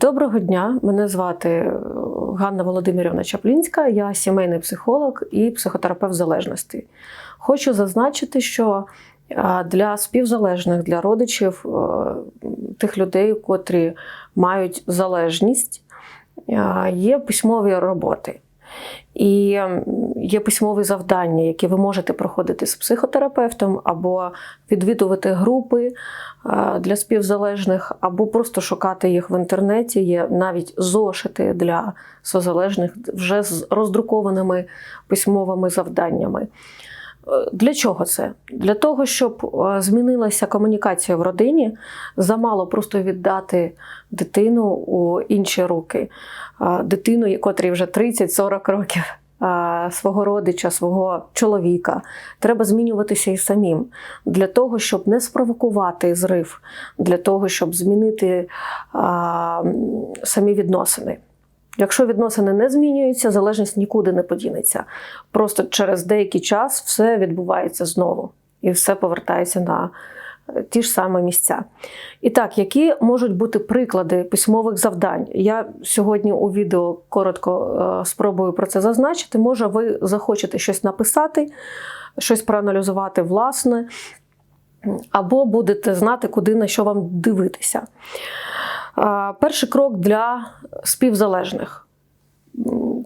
Доброго дня, мене звати е, Ганна Володимирівна Чаплінська, я сімейний психолог і психотерапевт залежності. Хочу зазначити, що е, для співзалежних, для родичів е, тих людей, котрі мають залежність, є письмові роботи. І є письмові завдання, які ви можете проходити з психотерапевтом, або відвідувати групи е, для співзалежних, або просто шукати їх в інтернеті. Є навіть зошити для созалежних вже з роздрукованими письмовими завданнями. Для чого це? Для того, щоб е, змінилася комунікація в родині, замало просто віддати дитину у інші руки. Е, Дитину, котрій вже 30-40 років, е, свого родича, свого чоловіка. Треба змінюватися і самим для того, щоб не спровокувати зрив, для того, щоб змінити м, самі відносини. Якщо відносини не змінюються, залежність нікуди не подінеться. Просто через деякий час все відбувається знову і все повертається на е, ті ж самі місця. І так, які можуть бути приклади письмових завдань? Я сьогодні у відео коротко е, спробую про це зазначити. Може, ви захочете щось написати, щось проаналізувати власне, або будете знати, куди на що вам дивитися. А, Перший крок для співзалежних.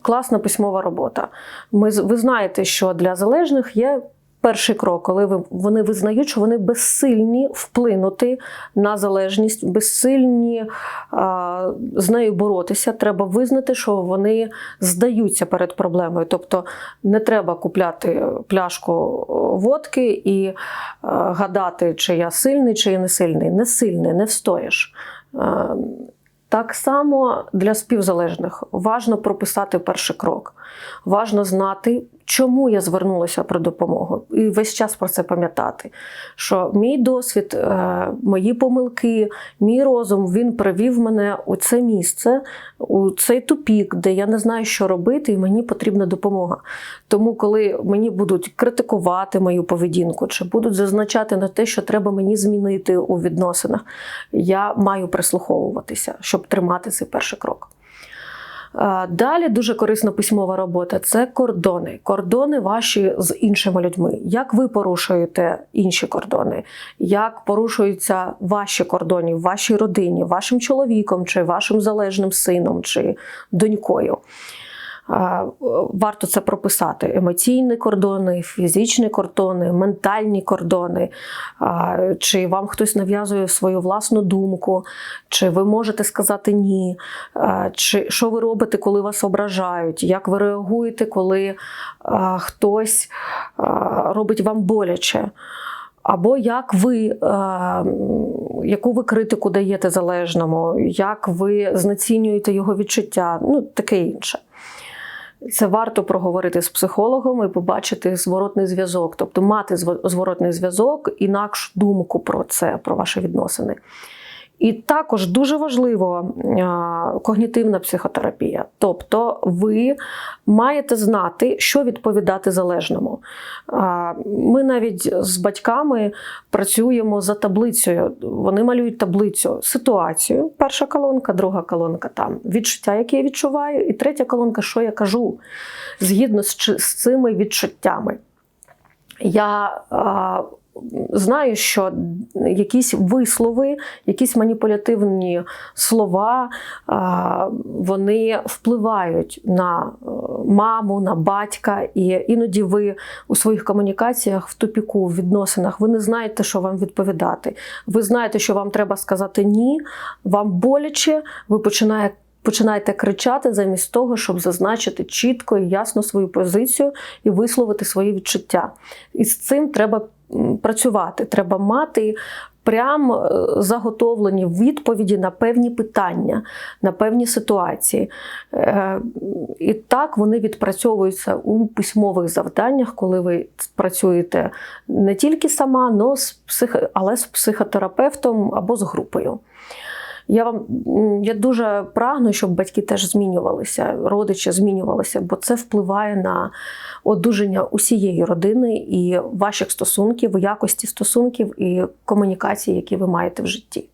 Класна письмова робота. Ми, ви знаєте, що для залежних є перший крок, коли вони визнають, що вони безсильні вплинути на залежність, безсильні а, з нею боротися. Треба визнати, що вони здаються перед проблемою. Тобто не треба купляти пляшку водки і е, гадати, чи я сильний, чи я не сильний. Не сильний, не встоїш. Е, Так само для співзалежних важно прописати перший крок. Важно знати, чому я звернулася про допомогу, і весь час про це пам'ятати. Що мій досвід, е, мої помилки, мій розум він привів мене у це місце, у цей тупік, де я не знаю, що робити, і мені потрібна допомога. Тому, коли мені будуть критикувати мою поведінку, чи будуть зазначати на те, що треба мені змінити у відносинах, я маю прислуховуватися, щоб тримати цей перший крок. Далі дуже корисна письмова робота це кордони. Кордони ваші з іншими людьми. Як ви порушуєте інші кордони? Як порушуються ваші кордони в вашій родині, вашим чоловіком, чи вашим залежним сином, чи донькою? Варто це прописати: емоційні кордони, фізичні кордони, ментальні кордони, чи вам хтось нав'язує свою власну думку, чи ви можете сказати ні, чи що ви робите, коли вас ображають, як ви реагуєте, коли хтось робить вам боляче. Або як ви, яку ви критику даєте залежному, як ви знецінюєте його відчуття, ну таке інше. Це варто проговорити з психологом і побачити зворотний зв'язок, тобто мати зворотний зв'язок, інакшу думку про це, про ваші відносини. І також дуже важливо когнітивна психотерапія. Тобто ви маєте знати, що відповідати залежному. Ми навіть з батьками працюємо за таблицею. Вони малюють таблицю ситуацію. Перша колонка, друга колонка там відчуття, яке я відчуваю, і третя колонка, що я кажу, згідно з, цими відчуттями. Я знаю, що якісь вислови, якісь маніпулятивні слова, вони впливають на е, маму, на батька, і іноді ви у своїх комунікаціях в тупіку, в відносинах, ви не знаєте, що вам відповідати. Ви знаєте, що вам треба сказати ні, вам боляче, ви починаєте. Починаєте кричати замість того, щоб зазначити чітко і ясно свою позицію і висловити свої відчуття. І з цим треба працювати. Треба мати прям е, заготовлені відповіді на певні питання, на певні ситуації. Е, І так вони відпрацьовуються у письмових завданнях, коли ви працюєте не тільки сама, але з психотерапевтом або з групою. Я вам я дуже прагну, щоб батьки теж змінювалися, родичі змінювалися, бо це впливає на одужання усієї родини і ваших стосунків, якості стосунків і комунікації, які ви маєте в житті.